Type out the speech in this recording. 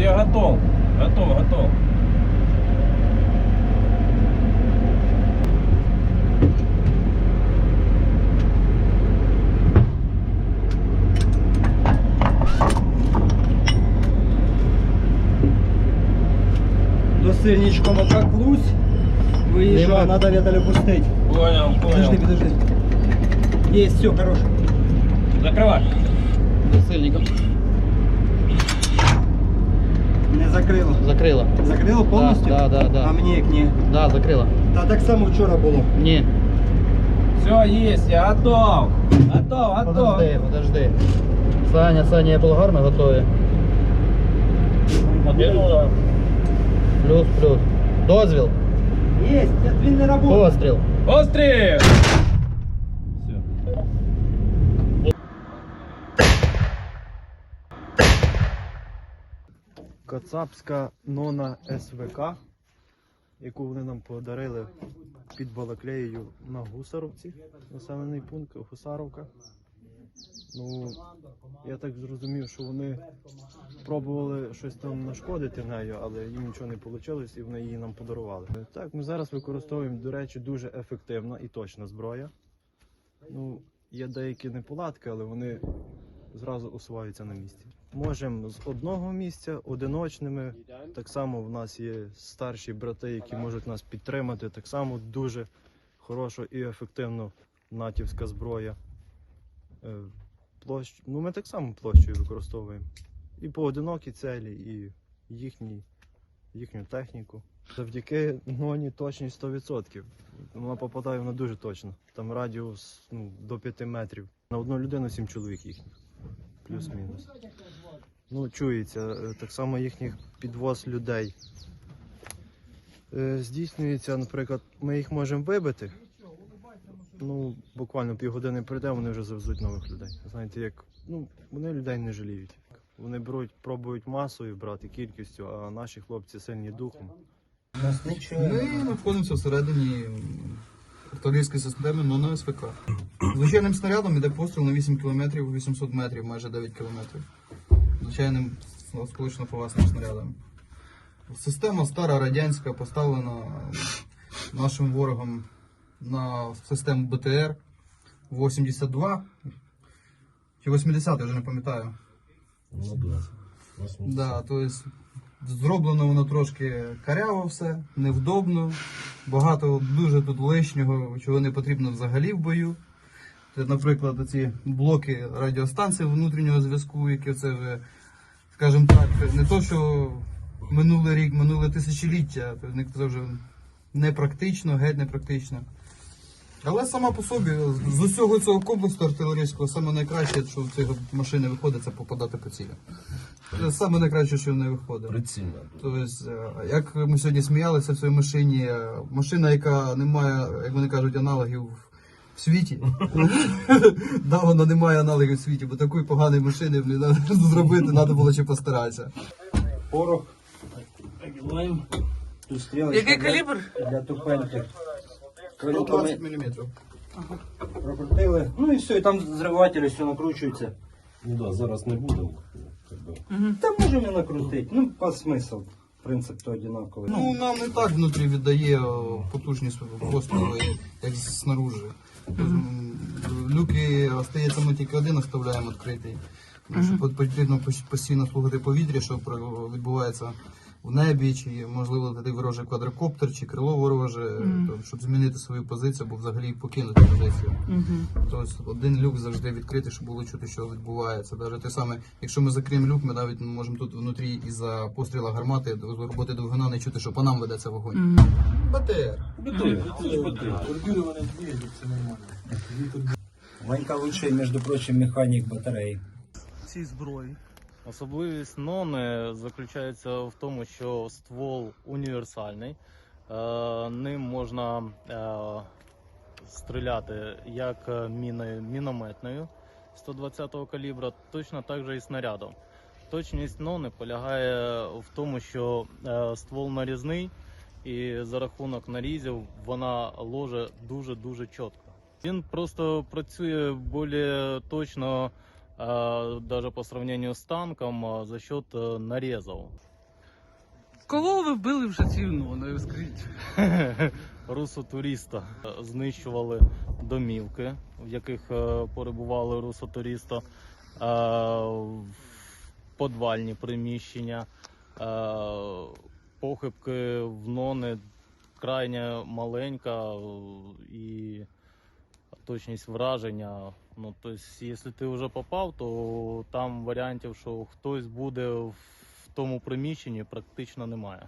я готов. Готов, готов. До сильничком отак лусь. Выезжай, Нема. надо віталя пустить. Понял, Подожди, понял. подожди. Есть, все, хорош. Закрывай. Сильником. Не закрило. Закрила. Закрило повністю? Да, да, да. А мені як ні. Да, закрила. Та так само вчора було. Ні. Все, есть, я готов. Готов, готов. Подожди, подожди. Саня, Саня, я болгар ми готові. Плюс, плюс. Дозвіл. Есть, він не работає. Постріл. Острів! Кацапська нона СВК, яку вони нам подарили під Балаклеєю на Гусаровці, населений пункт Гусаровка. Ну, я так зрозумів, що вони пробували щось там нашкодити нею, але їм нічого не вийшло і вони її нам подарували. Так, ми зараз використовуємо, до речі, дуже ефективна і точна зброя. Ну, є деякі неполадки, але вони зразу усуваються на місці. Можемо з одного місця, одиночними. Так само в нас є старші брати, які можуть нас підтримати. Так само дуже хороша і ефективно натівська зброя. Е, Площ... Ну, ми так само площею використовуємо. І поодинокі цілі, і їхні, їхню техніку. Завдяки ноні точність 100%. Вона попадає вона дуже точно. Там радіус ну, до 5 метрів. На одну людину 7 чоловік їхніх. Плюс-мінус. Ну, чується, е, так само їхніх підвоз людей. Е, Здійснюється, наприклад, ми їх можемо вибити. Ну, буквально півгодини пройде, вони вже завезуть нових людей. Знаєте, як ну, вони людей не жаліють. Вони беруть, пробують масою брати кількістю, а наші хлопці сильні духом. Нас нічого. Ми знаходимося всередині артилерійської системи НОНО СВК. Звичайним снарядом іде постріл на 8 км 800 метрів, майже 9 км. Звичайним осколочно повасним снарядом. Система стара радянська поставлена нашим ворогом на систему БТР 82 чи 80, я вже не пам'ятаю. Да, то есть зроблено воно трошки каряво все, невдобно. Багато дуже тут лишнього, чого не потрібно взагалі в бою. Це, наприклад, ці блоки радіостанцій внутрішнього зв'язку, які це вже, скажімо так, не то, що минулий рік, минуле тисячоліття, то це вже непрактично, геть непрактично. Але сама по собі, з- усього цього комплексу артилерійського, саме найкраще, що в ці машини виходить, це попадати по цілі. Це саме найкраще, що в неї виходить. Прицільно. Тобто, е, як ми сьогодні сміялися в цій машині, е, машина, яка не має, як вони кажуть, аналогів в світі. Да, вона не має аналогів в світі, бо такої поганої машини зробити треба було ще постаратися. Порох. Який калібр? Для тупеньких. 120 мм. Прокрутили. Ну і все, і там зривателі все накручується. Ну да, зараз не будемо. Та можемо накрутити. Ну, по смисл. Принцип то одинаковий. Ну, нам не так внутрі віддає о, потужність пострілу, як снаружи. М, Люки остається, ми тільки один оставляємо відкритий. Тому що потрібно пос- постійно слухати повітря, що про- відбувається в небі, чи можливо летить ворожий квадрокоптер, чи крило вороже, то, щоб змінити свою позицію або взагалі покинути позицію. Тобто один люк завжди відкритий, щоб було чути, що відбувається. Навіть те саме, якщо ми закриємо люк, ми навіть можемо тут внутрі із-за постріла гармати роботи двигуна не чути, що по нам ведеться вогонь. БТР. Ванька лучший, між прочим, механік батареї. Ці зброї. Особливість нони заключається в тому, що ствол універсальний. Е, Ним можна е, стріляти як міною мінометною 120-го калібра, точно так же і снарядом. Точність нони полягає в тому, що е, ствол нарізний, і за рахунок нарізів вона ложе дуже-дуже чітко. Він просто працює більш точно, навіть по сравнению з танком, за счет е, нарізів. Кого ви вбили вже цією ноною, скажіть? русотуріста. Знищували домівки, в яких е, перебували русотуріста, е, подвальні приміщення, е, похибки в нони крайне маленька і точність враження. Ну, тобто, якщо ти вже попав, то там варіантів, що хтось буде в тому приміщенні, практично немає.